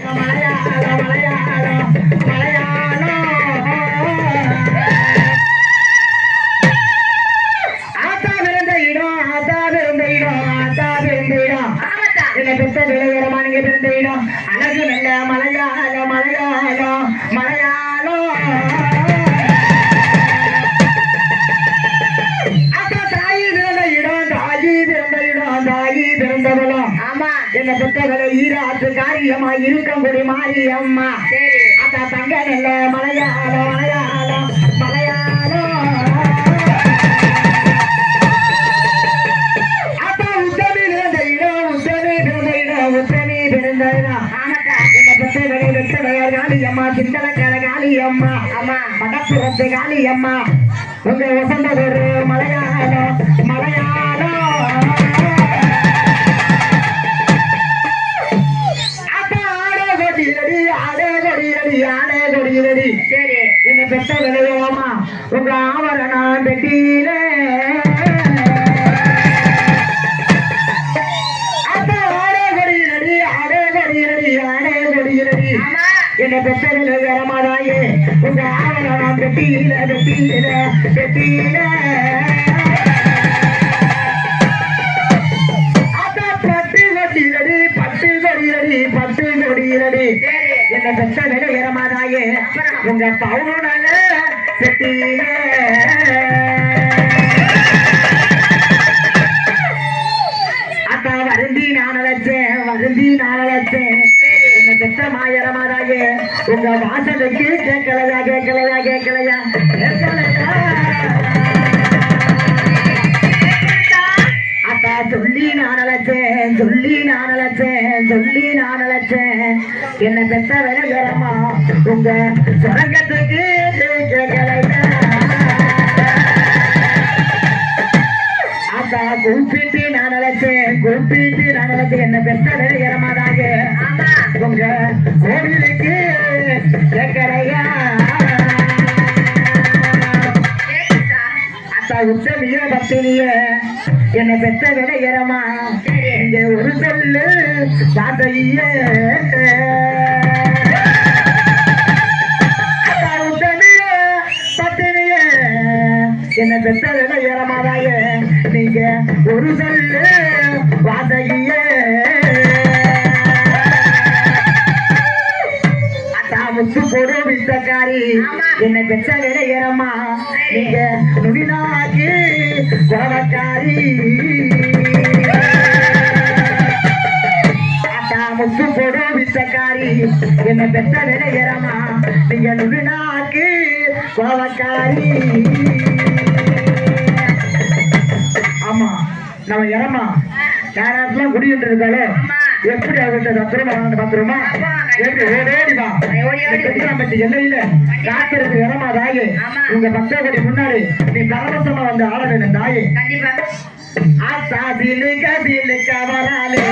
மலையாளம் மலையாளம் என்ன பெத்தவளை ஈராத்து காரியமா இருக்கங்குடி மாரியம்மா. அத்தா தங்க நல்ல மலையாளம் மலையாளம் மலையாளம் அத்தா உத்தமி பிறந்த இடம் உத்தமி பிறந்த இடம் உத்தமி பிறந்த இடம் என்ன பெத்தவளை வெத்தவையார் காளியம்மா சிந்தலக்கார காளியம்மா. ஆமா. மடப்புறத்து காளியம்மா. உங்க வசந்ததொரு மலையாளம் மலையாளம் ஆடே கொடியடி சரி. என்ன பெத்த விளையோமா? உங்க பெட்டியிலே. ஆடே கொடியடி ஆமா. என்ன பெத்த விளையரமாதாயே உங்க ஆவரணம் பெட்டியில பெட்டியில பெட்டியில. அத்தா பட்டு கொடியடி பட்டு கொடியடி பட்டு கொடியடி என்ன பெத்த உங்க பவுனல பெட்டியில அத்தா வருந்தி நான் அழைச்சேன் வருந்தி நான் அழைச்சேன். என்ன பெத்த மாயரமாதாயே. உங்க வாசலுக்கு கேட்கலையா கேட்கலையா கேட்கலையா? கேட்கலையா? சொல்லி நான் அழைச்சேன் சொல்லி நான் அழைச்சேன் சொல்லி நான் அழைச்சேன் என்ன பெத்த விலையரமா உங்க சுரங்கத்துக்கு கூப்பிட்டு நான் அழைச்சேன் கூப்பிட்டு நான் அழைச்சேன் என்ன பெத்த விலையரமாதாங்க ஆமா. உங்க கோவிலுக்கு கேட்கலையா உத்தமிய பத்தினிய என்னை பெற்ற விடையரமா இங்க ஒரு சொல்லு வார்த்தையே அத்தா உத்தமிய பத்தினிய. என்னை பெற்ற விலையரமாதாய நீங்க ஒரு சொல்லு வாசகியே முத்து போடு வித்தக்காரி. என்னை பெற்ற விலையரமா நீங்க நுடினாக்கி குறவக்காரி முத்து போடு வித்தக்காரி என்னை பெற்ற விலையரமா நீங்க நுடினாக்கி குறவக்காரி ஆமா நம்ம இறமா யாராச்சும் குடியிட்டு இருக்காளோ. எப்படி பத்திரமா வாங்க பத்திரமா. எப்படி ஓடி ஓடி. வா. பெட்டியாம்பட்டி எல்லையில காக்கிறது இறமா தாயே. உங்க பக்தபடி முன்னாடி நீ பரவசமா வந்து ஆட வேணும் தாயே. கண்டிப்பா. ஆத்தா திலுக்க திலுக்க வராலே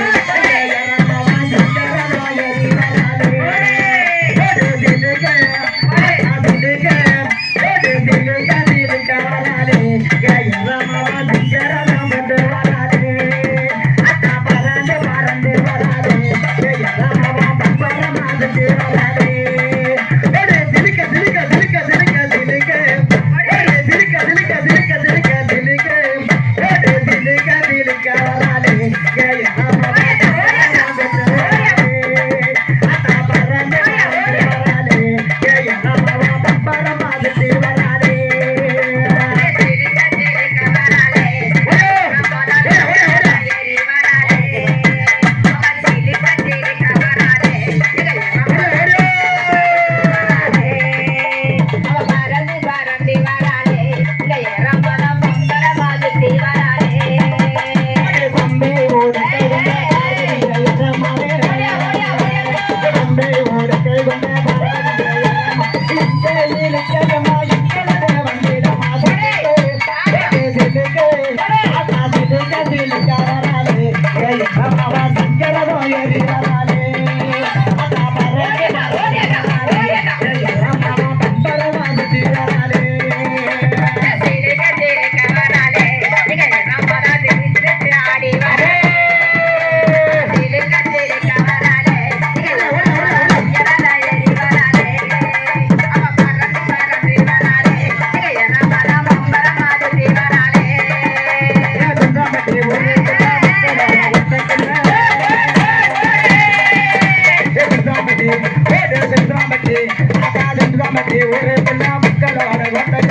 மக்களோட கொண்டது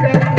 Thank you.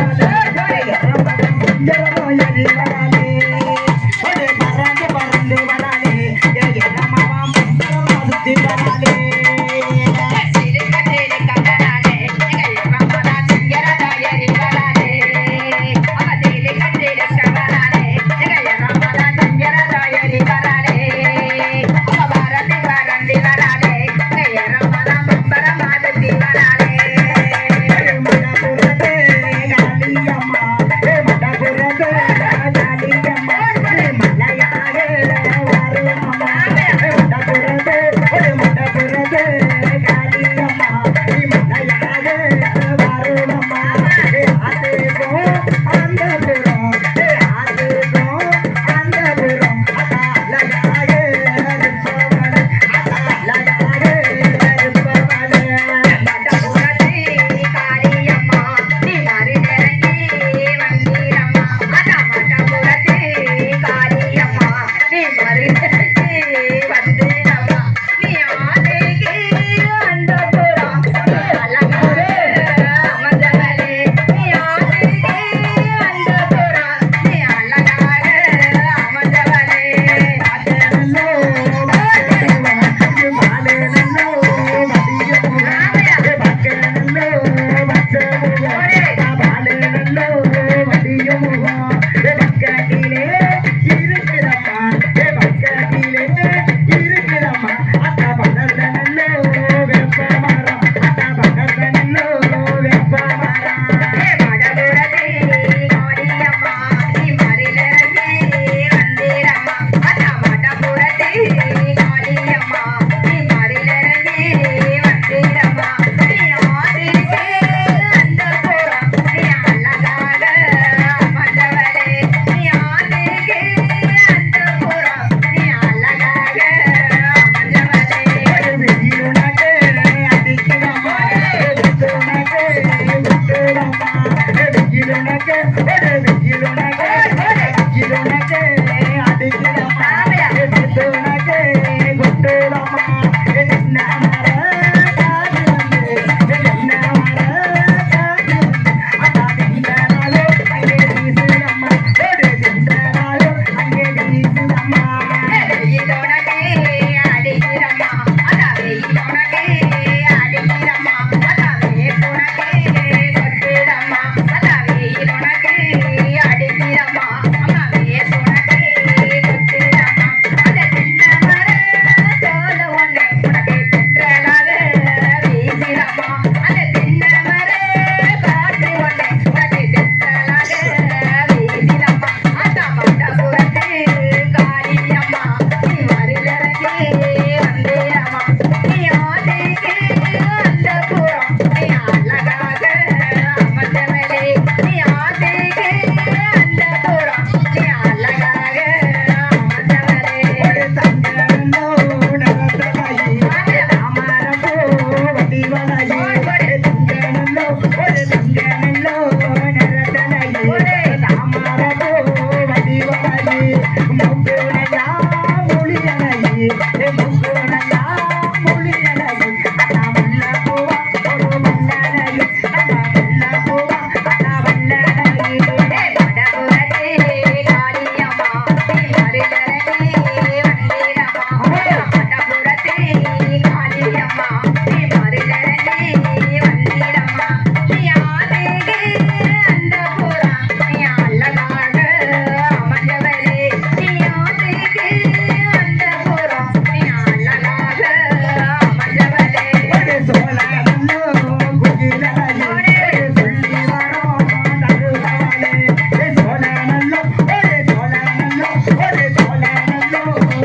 Hey,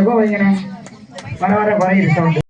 எப்போ எகோ வைங்கண்ணே வர வர குறையுது சவுண்டு.